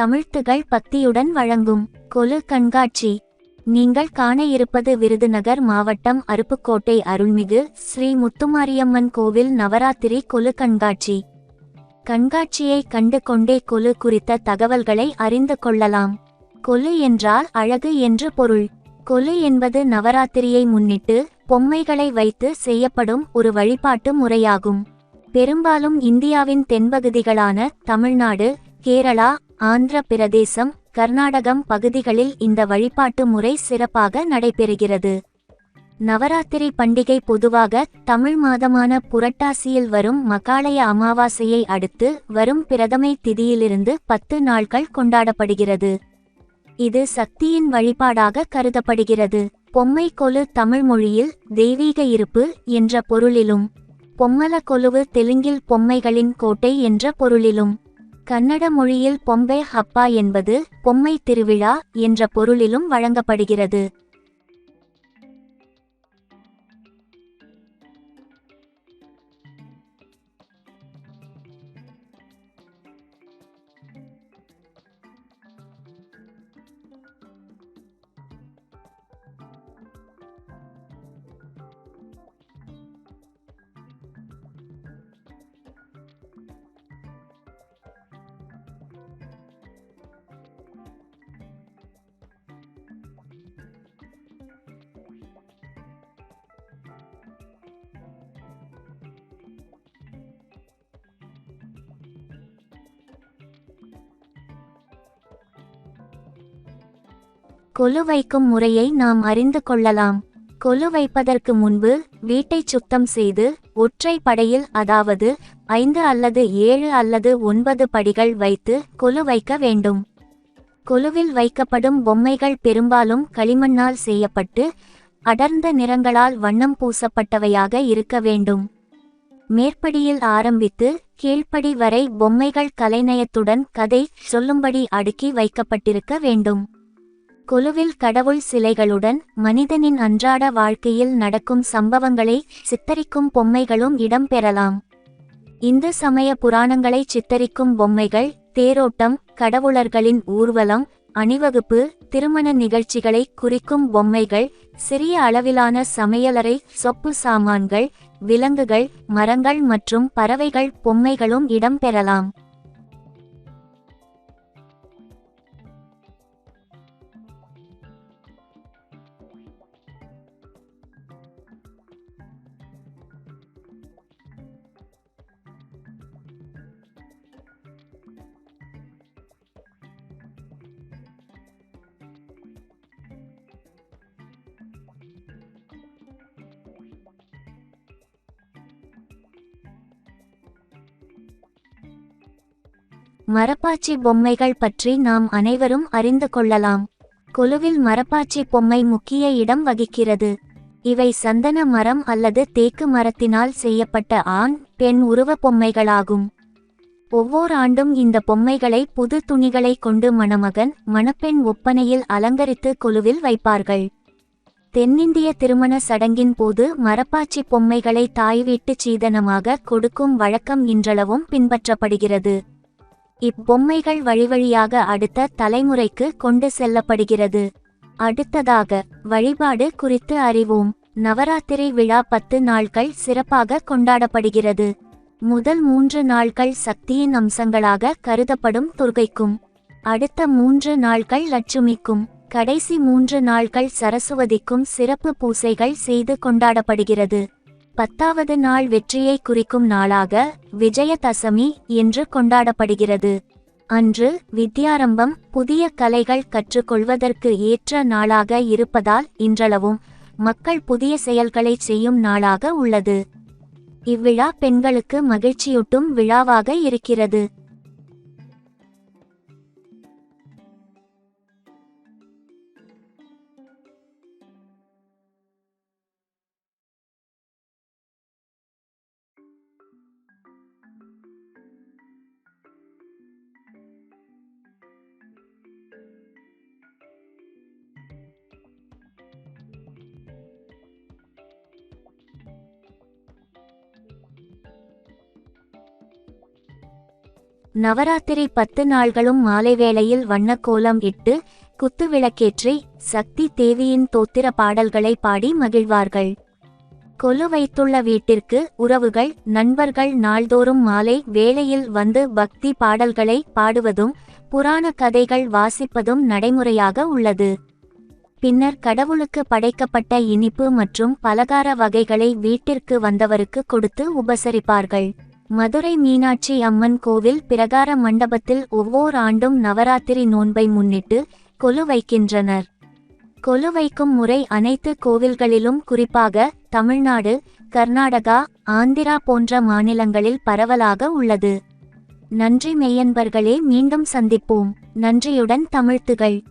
தமிழ்த்துகள் பக்தியுடன் வழங்கும் கொலு கண்காட்சி. நீங்கள் காண இருப்பது விருதுநகர் மாவட்டம் அருப்புக்கோட்டை அருள்மிகு ஸ்ரீ முத்துமாரியம்மன் கோவில் நவராத்திரி கொலு கண்காட்சி. கண்காட்சியை கண்டு கொண்டே கொலு குறித்த தகவல்களை அறிந்து கொள்ளலாம். கொலு என்றால் அழகு என்று பொருள். கொலு என்பது நவராத்திரியை முன்னிட்டு பொம்மைகளை வைத்து செய்யப்படும் ஒரு வழிபாட்டு முறையாகும். பெரும்பாலும் இந்தியாவின் தென்பகுதிகளான தமிழ்நாடு கேரளா ஆந்திர பிரதேசம் கர்நாடகம் பகுதிகளில் இந்த வழிபாட்டு முறை சிறப்பாக நடைபெறுகிறது. நவராத்திரி பண்டிகை பொதுவாக தமிழ் மாதமான புரட்டாசியில் வரும் மகாலய அமாவாசையை அடுத்து வரும் பிரதமை திதியிலிருந்து பத்து நாட்கள் கொண்டாடப்படுகிறது. இது சக்தியின் வழிபாடாக கருதப்படுகிறது. பொம்மை கொலு தமிழ் மொழியில் தெய்வீக இருப்பு என்ற பொருளிலும் பொம்மல கொலுவு தெலுங்கில் பொம்மைகளின் கோட்டை என்ற பொருளிலும். கன்னட மொழியில் பொம்பை ஹப்பா என்பது பொம்மை திருவிழா என்ற பொருளிலும் வழங்கப்படுகிறது. கொலு வைக்கும் முறையை நாம் அறிந்து கொள்ளலாம். கொலு வைப்பதற்கு முன்பு வீட்டைச் சுத்தம் செய்து ஒற்றை படையில் அதாவது ஐந்து அல்லது ஏழு அல்லது ஒன்பது படிகள் வைத்து கொலு வைக்க வேண்டும். கொலுவில் வைக்கப்படும் பொம்மைகள் பெரும்பாலும் களிமண்ணால் செய்யப்பட்டு அடர்ந்த நிறங்களால் வண்ணம் பூசப்பட்டவையாக இருக்க வேண்டும். மேற்படியில் ஆரம்பித்து கீழ்ப்படி வரை பொம்மைகள் கலைநயத்துடன் கதை சொல்லும்படி அடுக்கி வைக்கப்பட்டிருக்க வேண்டும். கொலுவில் கடவுள் சிலைகளுடன் மனிதனின் அன்றாட வாழ்க்கையில் நடக்கும் சம்பவங்களை சித்தரிக்கும் பொம்மைகளும் இடம்பெறலாம் இந்து சமய புராணங்களை சித்தரிக்கும் பொம்மைகள் தேரோட்டம் கடவுளர்களின் ஊர்வலம் அணிவகுப்பு திருமண நிகழ்ச்சிகளை குறிக்கும் பொம்மைகள் சிறிய அளவிலான சமையலறை சொப்பு சாமான்கள் விலங்குகள் மரங்கள் மற்றும் பறவைகள் பொம்மைகளும் இடம்பெறலாம் மரப்பாச்சி பொம்மைகள் பற்றி நாம் அனைவரும் அறிந்து கொள்ளலாம். கொலுவில் மரப்பாச்சி பொம்மை முக்கிய இடம் வகிக்கிறது. இவை சந்தன மரம் அல்லது தேக்கு மரத்தினால் செய்யப்பட்ட ஆண் பெண் உருவ பொம்மைகளாகும். ஒவ்வொரு ஆண்டும் இந்த பொம்மைகளை புது துணிகளை கொண்டு மணமகன் மணப்பெண் ஒப்பனையில் அலங்கரித்து கொலுவில் வைப்பார்கள். தென்னிந்திய திருமண சடங்கின் போது மரப்பாச்சி பொம்மைகளை தாய் வீட்டு சீதனமாக கொடுக்கும் வழக்கம் இன்றளவும் பின்பற்றப்படுகிறது. இப்பொம்மைகள் வழிவழியாக அடுத்த தலைமுறைக்கு கொண்டு செல்லப்படுகிறது. அடுத்ததாக வழிபாடு குறித்து அறிவோம். நவராத்திரி விழா பத்து நாட்கள் சிறப்பாக கொண்டாடப்படுகிறது. முதல் மூன்று நாட்கள் சக்தியின் அம்சங்களாக கருதப்படும் துர்கைக்கும் அடுத்த மூன்று நாட்கள் லட்சுமிக்கும் கடைசி மூன்று நாட்கள் சரஸ்வதிக்கும் சிறப்பு பூசைகள் செய்து கொண்டாடப்படுகிறது. பத்தாவது நாள் வெற்றியை குறிக்கும் நாளாக விஜயதசமி என்று கொண்டாடப்படுகிறது. அன்று வித்யாரம்பம் புதிய கலைகள் கற்றுக்கொள்வதற்கு ஏற்ற நாளாக இருப்பதால் இன்றளவும் மக்கள் புதிய செயல்களை செய்யும் நாளாக உள்ளது. இவ்விழா பெண்களுக்கு மகிழ்ச்சியூட்டும் விழாவாக இருக்கிறது. நவராத்திரி பத்து நாள்களும் மாலை வேளையில் வண்ணக்கோலம் இட்டு குத்து விளக்கேற்றி சக்தி தேவியின் தோத்திர பாடல்களை பாடி மகிழ்வார்கள். கொலு வைத்துள்ள வீட்டிற்கு உறவுகள் நண்பர்கள் நாள்தோறும் மாலை வேளையில் வந்து பக்தி பாடல்களை பாடுவதும் புராண கதைகள் வாசிப்பதும் நடைமுறையாக உள்ளது. பின்னர் கடவுளுக்கு படைக்கப்பட்ட இனிப்பு மற்றும் பலகார வகைகளை வீட்டிற்கு வந்தவருக்கு கொடுத்து உபசரிப்பார்கள். மதுரை மீனாட்சி அம்மன் கோவில் பிரகார மண்டபத்தில் ஒவ்வொரு ஆண்டும் நவராத்திரி நோன்பை முன்னிட்டு கொலு வைக்கின்றனர். கொலு வைக்கும் முறை அனைத்து கோவில்களிலும் குறிப்பாக தமிழ்நாடு கர்நாடகா ஆந்திரா போன்ற மாநிலங்களில் பரவலாக உள்ளது. நன்றி மெய்யன்பர்களே மீண்டும் சந்திப்போம். நன்றியுடன் தமிழ்த்துகள்.